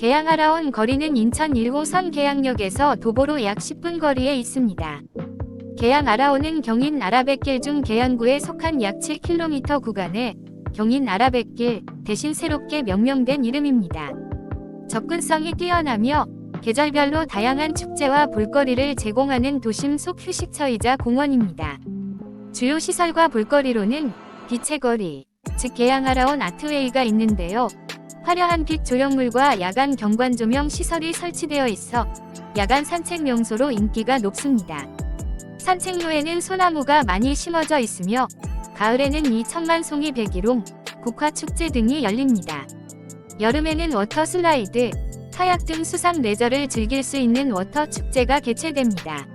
개항하러 온 거리는 인천 1호선 개항역에서 도보로 약 10분 거리에 있습니다. 아라오는 경인 아라뱃길 중 계양구에 속한 약 7km 구간에 경인 아라뱃길 대신 새롭게 명명된 이름입니다. 접근성이 뛰어나며 계절별로 다양한 축제와 볼거리를 제공하는 도심 속 휴식처이자 공원입니다. 주요 시설과 볼거리로는 빛의 거리, 즉 개양아라온 아트웨이가 있는데요. 화려한 빛 조형물과 야간 경관 조명 시설이 설치되어 있어 야간 산책 명소로 인기가 높습니다. 산책로에는 소나무가 많이 심어져 있으며 가을에는 이 천만송이 백일홍, 국화축제 등이 열립니다. 여름에는 워터 슬라이드, 카약 등 수상 레저를 즐길 수 있는 워터 축제가 개최됩니다.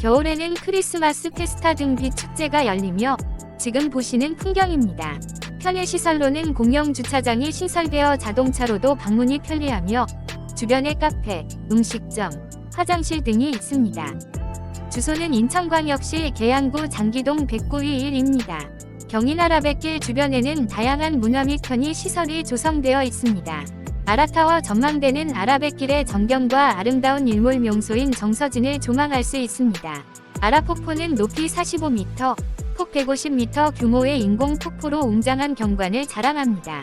겨울에는 크리스마스 페스타 등빛 축제가 열리며 지금 보시는 풍경입니다. 편의 시설로는 공영 주차장이 신설되어 자동차로도 방문이 편리하며 주변에 카페, 음식점, 화장실 등이 있습니다. 주소는 인천광역시 계양구 장기동 109위 1입니다. 경인아라뱃길 주변에는 다양한 문화 및 편의 시설이 조성되어 있습니다. 아라타워 전망대는 아라뱃길의 정경과 아름다운 일몰 명소인 정서진을 조망할 수 있습니다. 아라폭포는 높이 45m, 폭 150m 규모의 인공 폭포로 웅장한 경관을 자랑합니다.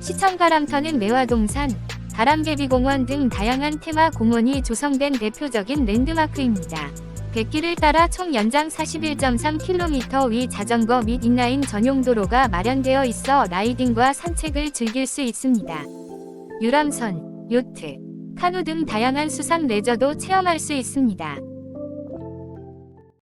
시청 가람터는 매화동산, 바람개비공원 등 다양한 테마 공원이 조성된 대표적인 랜드마크입니다. 백길을 따라 총 연장 41.3km 위 자전거 및 인라인 전용 도로가 마련되어 있어 라이딩과 산책을 즐길 수 있습니다. 유람선, 요트, 카누 등 다양한 수상 레저도 체험할 수 있습니다.